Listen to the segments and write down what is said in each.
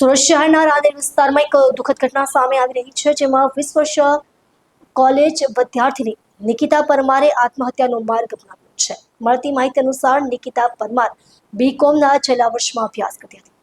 સુરત શહેરના રાંદેર વિસ્તારમાં એક દુઃખદ ઘટના સામે આવી રહી છે, જેમાં વીસ કોલેજ વિદ્યાર્થીની નિકિતા પરમારે આત્મહત્યાનો માર્ગ અપનાવ્યો છે. મળતી માહિતી અનુસાર નિકિતા પરમાર બીકોમના છેલ્લા વર્ષમાં અભ્યાસ કરતી હતી.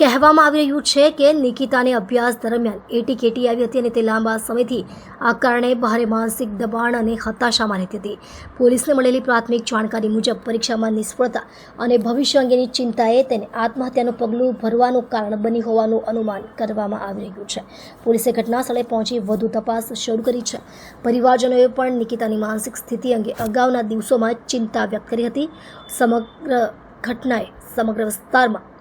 કહેવામાં આવી રહ્યું છે કે નિકિતાને અભ્યાસ દરમિયાન એટી કેટી આવી હતી અને તે લાંબા સમયથી આ કારણે ભારે માનસિક દબાણ અને હતાશામાં રહેતી હતી. પોલીસને મળેલી પ્રાથમિક જાણકારી મુજબ પરીક્ષામાં નિષ્ફળતા અને ભવિષ્ય અંગેની ચિંતાએ તેને આત્મહત્યાનું પગલું ભરવાનું કારણ બની હોવાનું અનુમાન કરવામાં આવી રહ્યું છે. પોલીસે ઘટના સ્થળે પહોંચી વધુ તપાસ શરૂ કરી છે. પરિવારજનોએ પણ નિકિતાની માનસિક સ્થિતિ અંગે અગાઉના દિવસોમાં ચિંતા વ્યક્ત કરી હતી. સમગ્ર ઘટનાએ સમગ્ર વિસ્તારમાં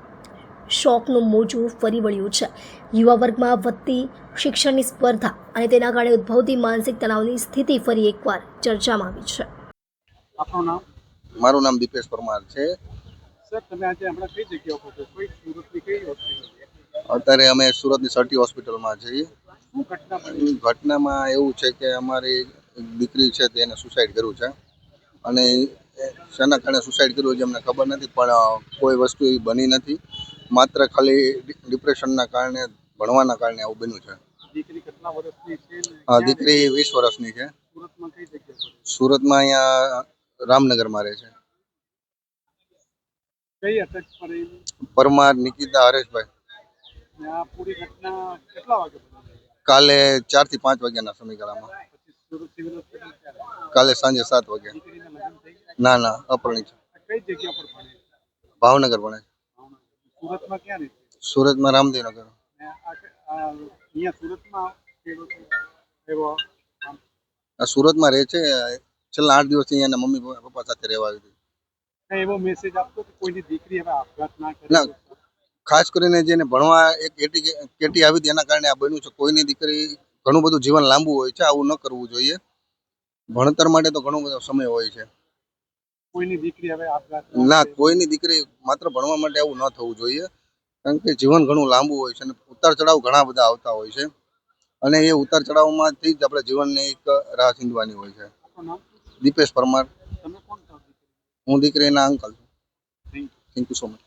શોકનું મોજું ફરી વળ્યું છે. યુવા વર્ગમાં વધતી શિક્ષણની સ્પર્ધા અને તેના કારણે ઉદ્ભવતી માનસિક તણાવની સ્થિતિ ફરી એકવાર ચર્ચામાં આવી છે. આપનું નામ? મારું નામ દીપેશ પરમાર છે. સર તમે આજે હમણાં કઈ જગ્યા ઉપર છો? કોઈ સુરતની કઈ હોસ્પિટલ? અત્યારે અમે સુરતની સર્ટી હોસ્પિટલમાં છીએ. શું ઘટના બની? ઘટનામાં એવું છે કે અમારી દીકરી છે તેને સુસાઇડ કર્યું છે. અને શેના કારણે સુસાઇડ કર્યું છે અમને ખબર નથી પણ કોઈ વસ્તુ એવી બની નથી. માત્ર ખાલી ડિપ્રેશનના કારણે ભણવાના કારણે આવું બન્યું છે. દીકરી કેટલા વર્ષની છે ને દીકરી વીસ વર્ષની છે. સુરતમાં કઈ જગ્યા સુરતમાં અહીંયા રામનગરમાં રહે છે. કઈ અટક પડેલી પરમાર નિકિતા હરેશભાઈ. ને આ પૂરી ઘટના કેટલા વાગે બની? કાલે ચારથી પાંચ વાગ્યાના સમયગાળામાં. કાલે સાંજે સાત વાગે દીકરીના લગ્ન થઈ ગયા? ના ના અપરણી છે. કઈ જગ્યા પર ભાવનગર ભણે છે. સુરતમાં ક્યાં રહે સુરતમાં રામદેવનગર. અહીંયા સુરતમાં એવો સુરતમાં રહે છે. છેલ્લા આઠ દિવસથી અહીંયાના મમ્મી પપ્પા સાથે રહેવા આવી હતી. એવો મેસેજ આપતો કે કોઈની દીકરી હવે આપઘાત ના ના. કરે ખાસ કરીને જેને ભણવા એક કેટી કેટી આવી હતી એના કારણે આ બન્યું છે. કોઈની દીકરી ઘણું બધું જીવન લાંબુ હોય છે આવું ન કરવું જોઈએ. ભણતર માટે તો ઘણો બધો સમય હોય છે. કોઈની દીકરી હવે આપઘાત ના. કોઈની દીકરી માત્ર ભણવા માટે આવું ન થવું જોઈએ કારણ કે જીવન ઘણું લાંબુ હોય છે અને ઉતાર ચઢાવ ઘણા બધા આવતા હોય છે. અને એ ઉતાર ચઢાવમાંથી જ આપણે જીવનની એક રાહ ચીંધવાની હોય છે. દીપેશ પરમાર. હું દીકરીના અંકલ છું. Thank you so much